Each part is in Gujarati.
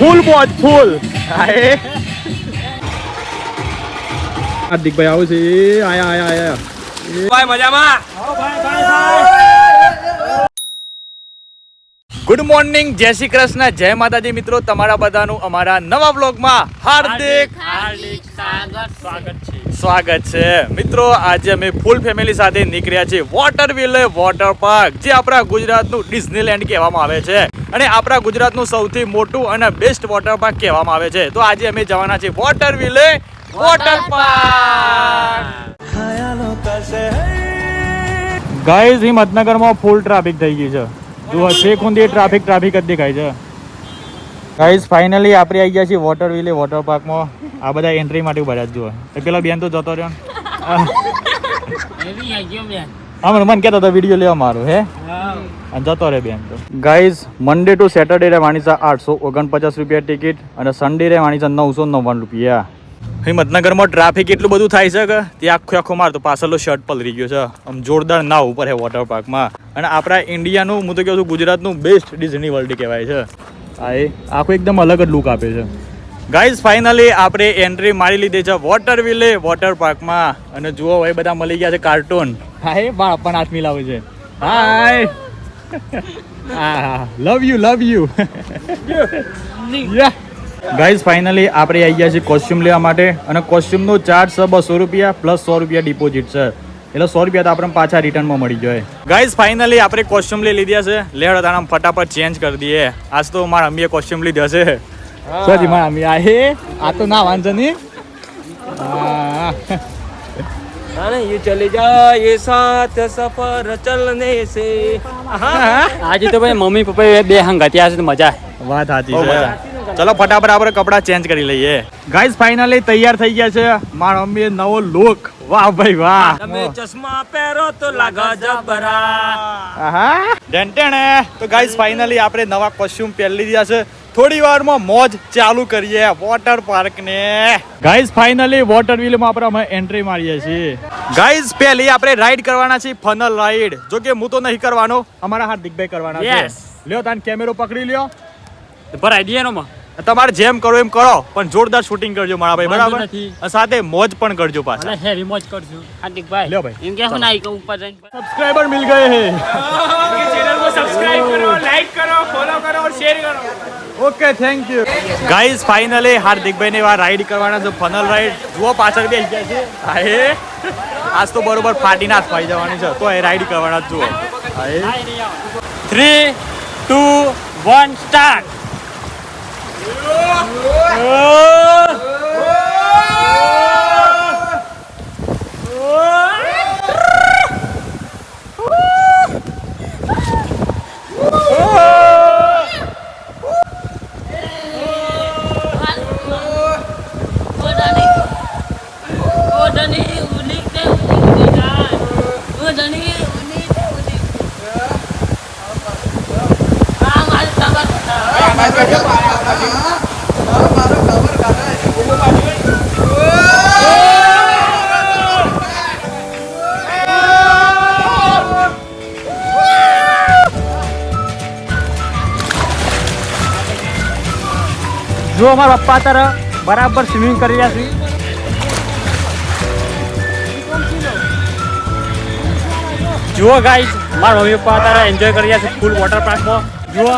ફૂલ મોજ ફૂલ હાય હાર્દિકભાઈ આવું છે આયા આયા આયા ભાઈ મજામાં ગુડ મોર્નિંગ જય શ્રી કૃષ્ણ જય માતાજી મિત્રો તમારા બધાનું અમારા નવા બ્લોગમાં હાર્દિક સ્વાગત છે મિત્રો આજે અમે ફૂલ ફેમિલી સાથે નીકળ્યા છીએ વોટર વિલે વોટર પાર્ક જે આપણા ગુજરાતનું ડિઝનીલેન્ડ કહેવામાં આવે છે અને આપણા ગુજરાતનું સૌથી મોટું અને બેસ્ટ વોટર પાર્ક કહેવામાં આવે છે. તો આજે અમે જવાના છીએ Water Ville water park guys હિંમતનગરમાં full traffic થઈ ગઈ છે. જુઓ છેક સુધી ટ્રાફિક ટ્રાફિક જ દેખાય છે. ગાઈઝ ફાઇનલી આપણે આવી ગયા છીએ વોટર વિલે વોટર પાર્કમાં આ બધા એન્ટ્રી માટે ઊભા રહ્યા જુઓ. તો પેલો બેન તો જતો રહ્યો હા મને મને કહેતા હતા વીડિયો લેવા મારો હે? અને જતો રહે બેન તો. ગાઈઝ મંડે ટુ સેટરડે રે વાણીસા આઠસો ઓગણપચાસ રૂપિયા ટિકિટ અને સન્ડે રે વાણીસા નવસો નવ્વાણું રૂપિયા. હિંમતનગરમાં ટ્રાફિક એટલું બધું થાય છે કે તે આખો આખો માર તો પાછળનો શર્ટ પલરી ગયો છે. આમ જોરદાર ના ઉપર છે વોટર પાર્કમાં અને આપણા ઇન્ડિયાનું હું તો કહું છું ગુજરાતનું બેસ્ટ ડિઝની વર્લ્ડ કહેવાય છે. આ એ આખો એકદમ અલગ જ લુક આપે છે. ગાઈઝ ફાઇનલી આપણે એન્ટ્રી મારી લીધી છે વોટર વિલે વોટર પાર્કમાં અને જુઓ એ બધા મળી ગયા છે કાર્ટૂન હાય બાળ પણ હાથ મિલાવે છે. Hi. Love you love you guys finally આપણે આવી ગયા છીએ કોસ્ચ્યુમ લેવા માટે અને કોસ્ચ્યુમનો ચાર્જ છે બસો રૂપિયા પ્લસ સો રૂપિયા ડિપોઝિટ છે. એટલે સો રૂપિયા તો આપણને પાછા રિટર્નમાં મળી જાય. ગાઈઝ ફાઇનલી આપણે કોસ્ચ્યુમ લઈ લીધા છે. લેવડો તારા ફટાફટ ચેન્જ કરી દઈએ. આજ તો મારા અમીએ કોસ્ચ્યુમ લીધો છે. સોરી મારા અમી. આ આ તો ના વાંધો નહીં. હા. अरे ये चले जा ये साथ सफर चलने से આજે તો ભાઈ મમ્મી પપ્પા બે હંગાત્યા છે તો મજા વાત સાચી છે ચલો ફટાફટ આપણે કપડા ચેન્જ કરી લઈએ ગાઈઝ ફાઇનલી તૈયાર થઈ ગયા છે મારા મમ્મીએ નવો લુક વાહ ભાઈ વાહ તમે ચશ્મા પહેરો તો લાગો જબરા આહા ડેન્ટેણે તો ગાઈઝ ફાઇનલી આપણે નવા કોસ્ટ્યુમ પહેરી લીધા છે થોડી વારમાં મોજ ચાલુ કરીએ વોટર પાર્ક ને. ગાઈઝ ફાઇનલી વોટર વ્હીલમાં આપણે અમે એન્ટ્રી મારીએ છીએ. ગાઈઝ પહેલી આપણે રાઈડ કરવાના છીએ ફનલ રાઈડ જો કે હું તો નહીં કરવાનો અમારા હાર્દિકભાઈ કરવાના છે. લ્યો તાન કેમેરો પકડી લ્યો. ભરાઈ દઈએ નો તમારે જેમ કરો એમ કરો પણ જોરદાર શૂટિંગ કરજો મારા ભાઈ બરાબર? સાથે મોજ પણ કરજો પાછા. હેવી મોજ કરજો. હાર્દિક ભાઈ લ્યો ભાઈ. એમ કે હું નાઈ ઉપર જઈને. સબસ્ક્રાઇબર મિલ ગયે હે. ચેનલ કો સબસ્ક્રાઇબ કરો લાઈક કરો ફોલો કરો ઓર શેર કરો. Okay thank you guys finally હાર્દિકભાઈ ને આ રાઈડ કરવાના છે ફનલ રાઈડ જુઓ પાછળ બે ગયા છે. હાય. આજ તો બરોબર ફાટી ના ફાઈ જવાની છે તો એ રાઈડ કરવાના જો જુઓ. થ્રી ટુ વન સ્ટાર્ટ เออ જો અમારા પપ્પા અત્યારે બરાબર સ્વિમિંગ કરી રહ્યા છે. જુઓ ગાઈઝ મારા મમ્મી પપ્પા અત્યારે એન્જોય કરી રહ્યા છે ફૂલ વોટર પાર્કમાં જુઓ.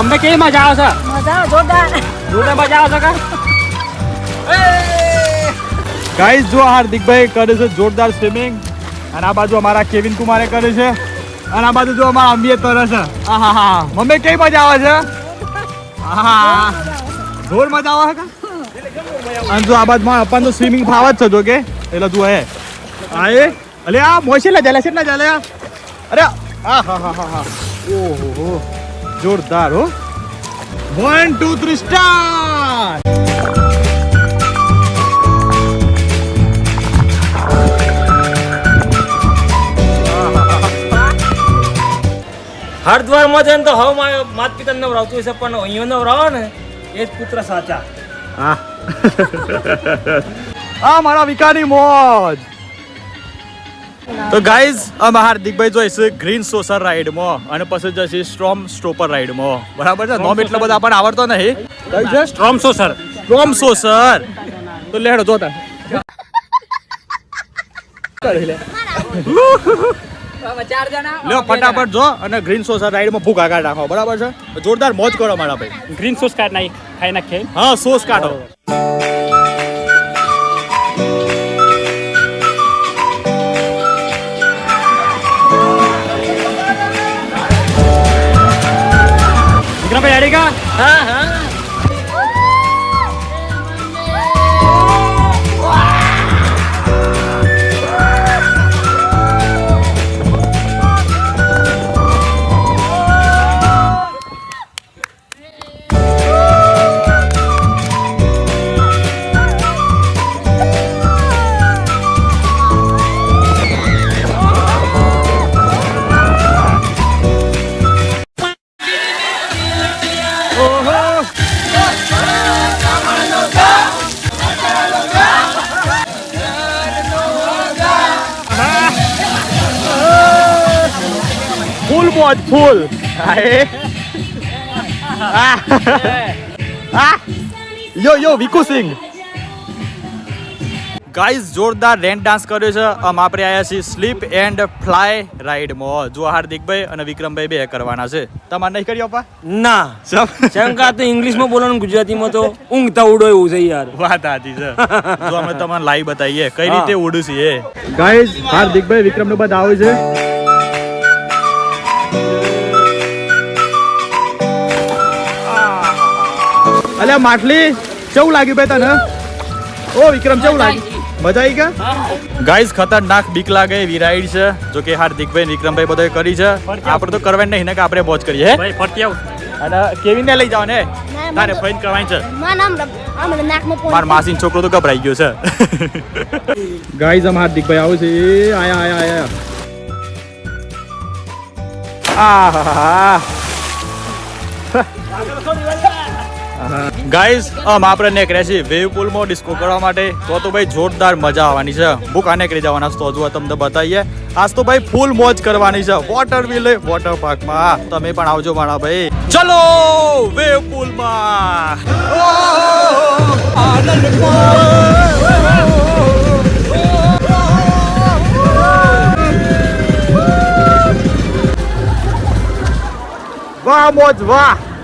અમને કેવી મજા આવે છે? મજા જોરદાર. જોરદાર મજા આવે છે કા? ગાઈઝ જો હાર્દિકભાઈ કરે છે જોરદાર સ્વિમિંગ અને આ બાજુ અમારા કેવિન કુમારે કરે છે. અને આ બાજુ જો અમારા અંબીએ તરે છે. હા મમ્મી, કેવી મજા આવે છે? આહા. જોર મજા આવે છે? અને જો આ બાજુ મારા પપ્પાને તો સ્વિમિંગ ફાવે જ છે, જો કે. એટલે તું હે હા એ? અલે, આ મોશે લે ચાલે છે, ને જલે અરે હા હા હા હા હા. ઓહો જોરદાર, હો. વન ટુ થ્રી સ્ટાર હરિદ્વારમાં જઈને તો હવે મારા માત પિતા નવરાવતું હશે પણ અહીંયા નવરાવો ને એ જ પુત્ર સાચા. હા. આ મારા વિકાની મોજ. તો ગાઈઝ અમે હાર્દિકભાઈ જોઈશું ગ્રીન સોસર રાઈડમાં અને પછી જશે સ્ટ્રોમ સ્ટોપર રાઈડમાં. બરાબર છે? નોમ એટલો બધા આપણને આવડતો નહીં કઈ છે સ્ટ્રોમ સો સર સ્ટ્રોમ સોસર. તો લેડો જોતા. લ્યો ફટાફટ જો અને ગ્રીન સોસ રાઈડમાં ભૂખ આગળ રાખો બરાબર છે? જોરદાર મોજ કરો મારા ભાઈ. ગ્રીન સોસ કાઢ નાખી ખાઈ નાખીએ. હા સોસ કાઢો. વિક્રમભાઈ રેડી કા? હા હા. ફૂલ યો યો વિકુ સિંહ ગાઈઝ જોરદાર રેન ડાન્સ કર્યો છે. આમ આપણે આયા છીએ સ્લીપ એન્ડ ફ્લાય રાઈડમાં જો હાર્દિકભાઈ અને વિક્રમભાઈ બે કરવાના છે. તમારે નહીં કર્યો પા ના. શંકા તો ઇંગ્લિશમાં બોલવાનું ગુજરાતીમાં તો ઊંઘતા ઉડો એવું છે યાર. વાત સાચી છે. જો અમે તમને લાઈવ બતાવીએ કઈ રીતે ઉડું છીએ ગાઈઝ હાર્દિકભાઈ બધા બતાવે છે. અલ્યા માટલી કેવું લાગ્યું બે તને? ઓ વિક્રમ કેવું લાગ્યું? મજા આવી ગયા ગાઈઝ ખતરનાક બીક લાગે એવી રાઈડ છે જો કે હાર્દિકભાઈ વિક્રમભાઈ બધા કરી છે. આપણે તો કરવાની નહીં ને કે આપણે મોજ કરીએ ભાઈ ફરતી આવ. અને કેવી ને લઈ જાવ ને તારે ફઈન કરવાની છે. માં નામ આમ માર માસીન છોકરો તો ગભરાઈ ગયો છે. ગાઈઝ આમ હાર્દિકભાઈ આવું છે. આયા આયા આયા. હા આહા ગાઈઝ, આમ આપણે નીકળ્યા છીએ વેવ પુલમાં ડિસ્કો કરવા માટે. તો તો ભાઈ જોરદાર મજા આવવાની છે. બુકા નીકળી જવાના છે, તો હજુ તમને બતાવીએ. આજ તો ભાઈ ફૂલ મોજ કરવાની છે. વોટર વિલે વોટર પાર્કમાં તમે પણ આવજો મારા ભાઈ. ચલો, વેવ પુલમાં. વાહ, મોજ, વાહ.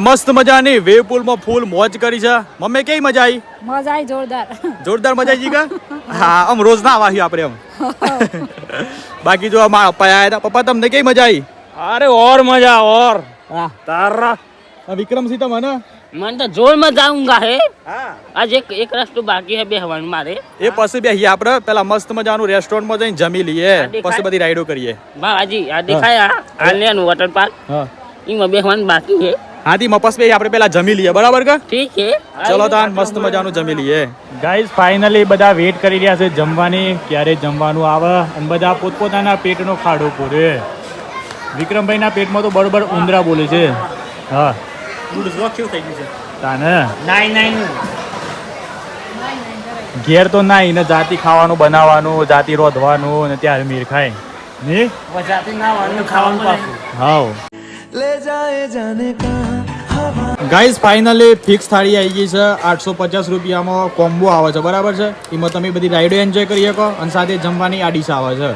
મસ્ત મજાની વેવ પુલમાં ફૂલ મોજ કરી છે. મમ્મી કેવી મજા આવી મજા આવી જોરદાર. જોરદાર મજા આવી ગઈ કા? હા આમ રોજ ના આવા આપણે આમ. બાકી જો મારા પપ્પા આવ્યા હતા. પપ્પા તમને કેવી મજા આવી અરે ઓર મજા ઓર. તારા. સિંહ વિક્રમસિંહ તમને મને તો જોરમાં જાઉંગા હે. આજ એક એક રસ્તો બાકી હે બેહવાનું મારે. એ પછી બેહીએ આપણે. પેલા મસ્ત મજાનું રેસ્ટોરન્ટમાં જઈને જમી લઈએ. પછી બધી રાઈડો કરીએ. બાવાજી આ દેખાય આ. આલિયાનું વોટર પાર્ક હા. એમાં બેહવાનું બાકી હે. હાથી મપસ બે આપણે પેલા જમી લઈએ બરાબર કે? ઠીક છે. ચલો તાન મસ્ત મજાનું જમી લઈએ. ગાઈઝ ફાઇનલી બધા વેઇટ કરી રહ્યા છે જમવાની. ક્યારે જમવાનું આવે? અને બધા પોતપોતાના પેટનો ખાડો પૂરે. વિક્રમભાઈના પેટમાં તો બરોબર ઉંદરા બોલે છે. હા. તાને? નાઈ નાઈ ઘેર તો ના ને જાતિ ખાવાનું બનાવવાનું જાતિ રોધવાનું ને ત્યારે મીર ખાય. ને? હા ના ખાવાનું પાછું હાવ ગાઈઝ ફાઇનલી ફિક્સ થાળી આવી ગઈ છે. આઠસો પચાસ રૂપિયામાં કોમ્બો આવે છે. બરાબર છે? એમાં તમે બધી રાઈડો એન્જોય કરી શકો અને સાથે જમવાની આ ડીશ આવે છે.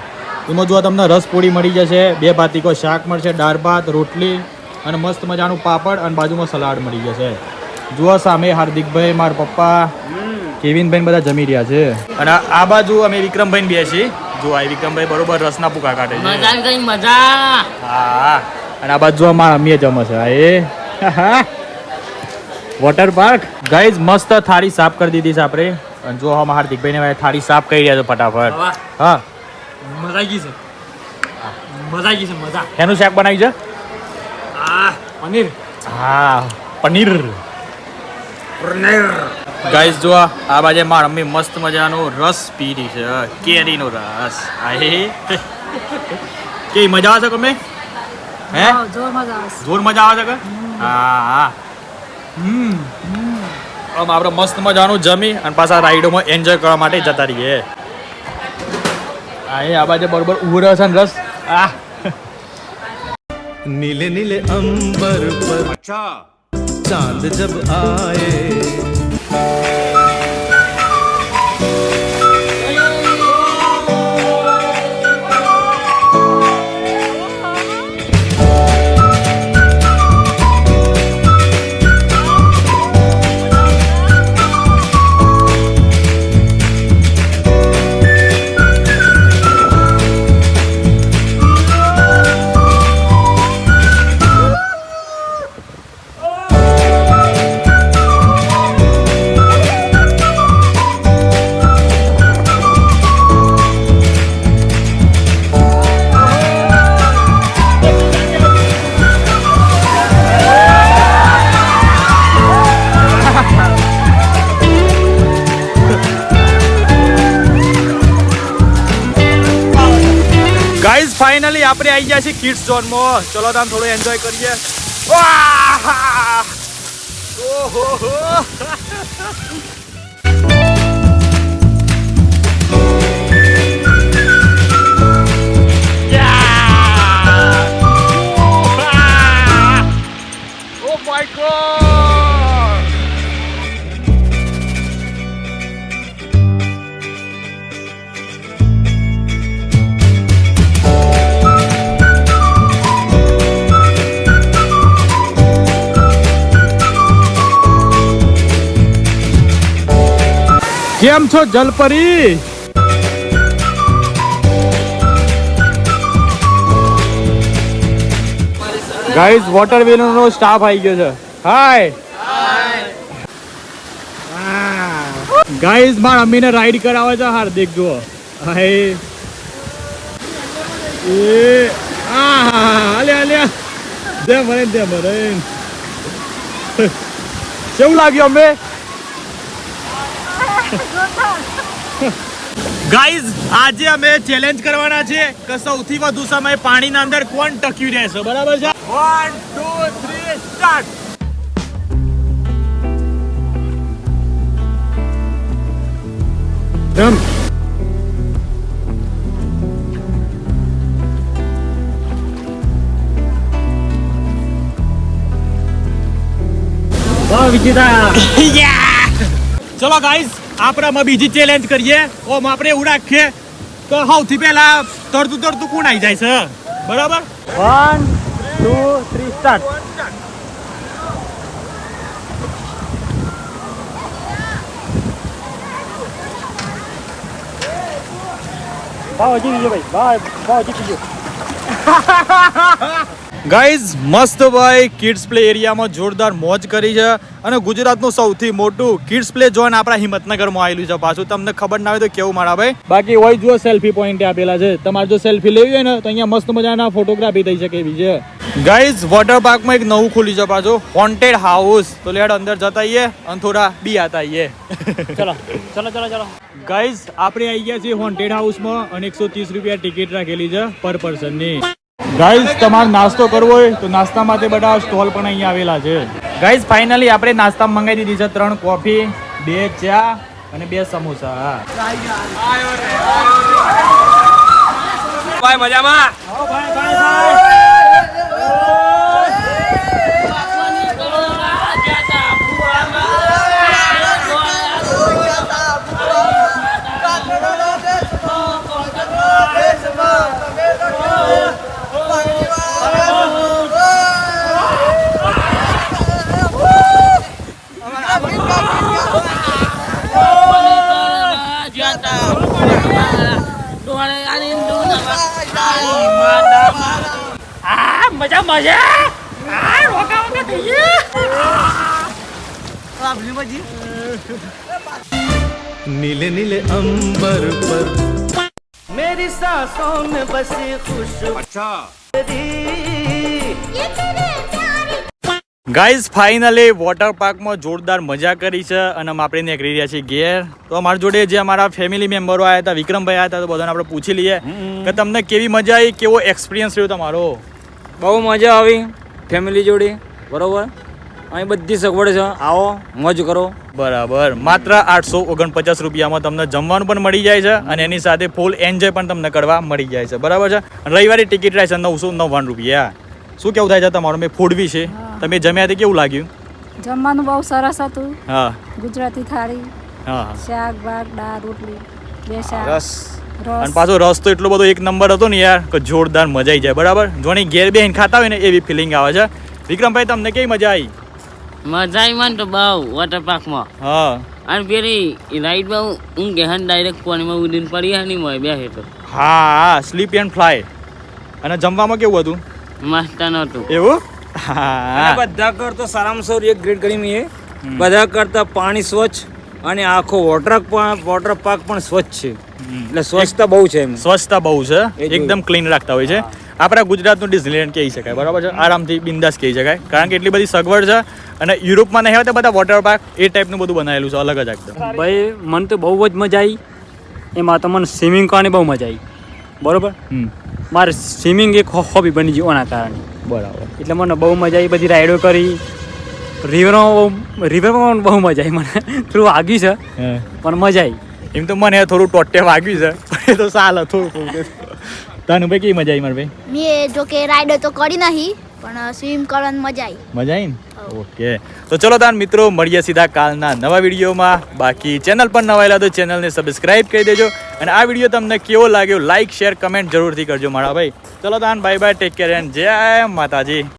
એમાં જો તમને રસ પૂરી મળી જશે બે ભાતીકો શાક મળશે દાળ ભાત રોટલી અને મસ્ત મજાનું પાપડ અને બાજુમાં સલાડ મળી જશે. જુઓ સામે હાર્દિકભાઈ મારા પપ્પા કેવિનભાઈ બધા જમી રહ્યા છે. અને આ બાજુ અમે વિક્રમભાઈ બે છીએ જો આ વિક્રમભાઈ બરોબર રસના પૂકા કાઢે છે. મજા હા. અને આ બાજુ અમારા મારા અમીએ જમે છે. હા, એ. વોટર પાર્ક ગાઈઝ મસ્ત થાળી સાફ કરી દીધી છે આપણે. અને જો હમ હાર્દિકભાઈ ને થાળી સાફ કરી રહ્યા છે ફટાફટ. હા. મજા આવી ગઈ છે. મજા આવી ગઈ છે મજા. એનું શાક બનાવી છે? આ પનીર. હા પનીર. ગાઈઝ જો આ બાજે માર મમ્મી મસ્ત મજાનો રસ પી રહી છે. કેરીનો રસ. આ કે મજા આવે છે તમે હે? જોર મજા આવે જોર મજા આવે છે કે? હા હા. હમ આમ આપણે મસ્ત મજાનું જમી અને પાછા રાઈડોમાં એન્જોય કરવા માટે જતા રહીએ. હા એ આ બાજુ બરોબર ઊભો રહ્યો છે ને રસ. આ. નીલે નીલે અંબર પર અચ્છા. ચાંદ જબ આયે. ફાઇનલી આપણે આવી ગયા છીએ કિડ્સ ઝોનમાં ચલો તામ થોડું એન્જોય કરીએ વાહ! ઓહોહો! Yeah! Ah! Oh my God! કેમ છો જલપરી? ગાઈઝ વોટર વેલો નો સ્ટાફ આવી ગયો છે. હાય ગાઈઝ મારા અમીને રાઈડ કરાવે છે હાર્દિક, જુઓ. હાય એ આ અલે અલે દે મને દે મને કેવું લાગ્યું અમે ગાઈઝ આજે અમે ચેલેન્જ કરવાના છે કે સૌથી વધુ સમય પાણીના અંદર કોણ ટક્યું રહેશે. બરાબર છે? વન ટુ થ્રી સ્ટાર્ટ રમ વાહ વિજેતા. ચલો ગાઈઝ આપણે બીજી ચેલેન્જ કરીએ. ઓમ આપણે એવું રાખીએ તો સૌથી પહેલા તરતું તરતું કોણ આવી જાય છે? બરાબર? વન ટુ થ્રી સ્ટાર્ટ ભાવ હજી બીજો ભાઈ ભાવ ભાવ હજી બીજો ગાઈઝ મસ્ત ભાઈ કિડ્સ પ્લે એરિયામાં જોરદાર મોજ કરી છે અને ગુજરાતનું સૌથી મોટું કિડ્સ પ્લે ઝોન આપણા હિંમતનગરમાં આવેલું છે પાછું. તમને ખબર ના હોય તો કેવું મારા ભાઈ? બાકી હોય જો સેલ્ફી પોઈન્ટ આપેલા છે. તમારે જો સેલ્ફી લેવી હોય ને તો અહીંયા મસ્ત મજાના ફોટોગ્રાફી થઈ શકે એવી છે. ગાઈઝ વોટર પાર્કમાં એક નવું ખુલ્યું છે પાછું. હોન્ટેડ હાઉસ તો લેડ અંદર જતા આઈએ અને થોડા બી આતા આઈએ. ચલો ચલો ચલો ચલો. ગાઈઝ આપણે આવી ગયા છીએ હોન્ટેડ હાઉસમાં અને એકસો ત્રીસ રૂપિયા ટિકિટ રાખેલી છે પર પર્સનની ગાઈઝ તમારે નાસ્તો કરવો હોય તો નાસ્તા માટે બધા સ્ટોલ પણ અહીંયા આવેલા છે. ગાઈઝ ફાઇનલી આપણે નાસ્તા મંગાવી દીધી છે ત્રણ કોફી બે ચા અને બે સમોસા. હા. મજામાં? આ મજા મજા આ રોકા રોકા થઈએ नीले नीले अंबर पर ગાઈઝ ફાઇનલી વોટર પાર્કમાં જોરદાર મજા કરી છે અને અમે આપણે નીકળી રહ્યા છીએ ઘેર તો અમારી જોડે જે અમારા ફેમિલી મેમ્બરો આવ્યા હતા વિક્રમભાઈ આવ્યા હતા તો બધાને આપણે પૂછી લઈએ કે તમને કેવી મજા આવી કેવો એક્સપિરિયન્સ રહ્યો તમારો બહુ મજા આવી ફેમિલી જોડે બરોબર? અહીં બધી સગવડ છે. આવો મોજ કરો. બરાબર. માત્ર આઠસો ઓગણપચાસ રૂપિયામાં તમને જમવાનું પણ મળી જાય છે અને એની સાથે ફૂલ એન્જોય પણ તમને કરવા મળી જાય છે. બરાબર છે? રવિવારે ટિકિટ રહેશે નવસો નવ્વાણું રૂપિયા. શું કેવું થાય છે તમારું? મેં ફૂડ વિશે તમે જમ્યા તે કેવું લાગ્યું? જમવાનું બહુ સરસ હતું. હા. ગુજરાતી થાળી હા શાક ભાત દાળ રોટલી બે શાક. રસ અને પાછો રસ તો એટલો બધો એક નંબર હતો ને યાર કે જોરદાર મજા આવી જાય બરાબર? જોની ઘેર બેહીને ખાતા હોય ને એવી ફિલિંગ આવે છે. વિક્રમભાઈ તમને કેવી મજા આવી મજા આવી મને તો બહુ વોટર પાર્કમાં હા. અને પેલી રાઈડમાં હું ગહેન ડાયરેક્ટ પાણીમાં ઉડીને પડી હા નહીં મળે બે તો હા હા સ્લીપ એન્ડ ફ્લાય અને જમવામાં કેવું હતું? મસ્ત નહોતું. એવું? હા. બધા કરતા સારામાં સારું એક ગ્રેડ કરી એ બધા કરતા પાણી સ્વચ્છ અને આખો વોટર વોટર પાર્ક પણ સ્વચ્છ છે. એટલે સ્વચ્છતા બહુ છે એમ. સ્વચ્છતા બહુ છે. એ એકદમ ક્લીન રાખતા હોય છે. આપણા ગુજરાતનું ડિઝનીલેન્ડ કહી શકાય બરાબર છે? આરામથી બિંદાસ કહી શકાય. કારણ કે એટલી બધી સગવડ છે અને યુરોપમાં નહીં આવતા બધા વોટર પાર્ક એ ટાઈપનું બધું બનાવેલું છે અલગ જ એકદમ. ભાઈ મને તો બહુ જ મજા આવી એમાં તો મને સ્વિમિંગ કરવાની બહુ મજા આવી બરાબર? મારે સ્વિમિંગ એક હોબી બની ગયું એના કારણે. બરાબર. એટલે મને બહુ મજા આવી બધી રાઈડો કરી. રિવરમાં રિવરમાં બહુ મજા આવી મને. થોડું આગી છે પણ મજા આવી એમ તો મને થોડું ટોટે વાગ્યું છે. પણ એ તો સાલ હતું તને ભાઈ કેવી મજા આવી મારે ભાઈ? મેં જો કે રાઈડ તો કરી નહીં પણ સ્વિમ કરવાની મજા આવી. મજા આવી ને? ઓકે. તો ચલો તાન મિત્રો મળીએ સીધા કાલના નવા વિડીયોમાં. બાકી ચેનલ પર નવા આવેલા તો ચેનલને સબસ્ક્રાઇબ કરી દેજો. અને આ વીડિયો તમને કેવો લાગ્યો લાઈક શેર કમેન્ટ જરૂરથી કરજો મારા ભાઈ. ચલો તાન bye bye take care and જય માતાજી.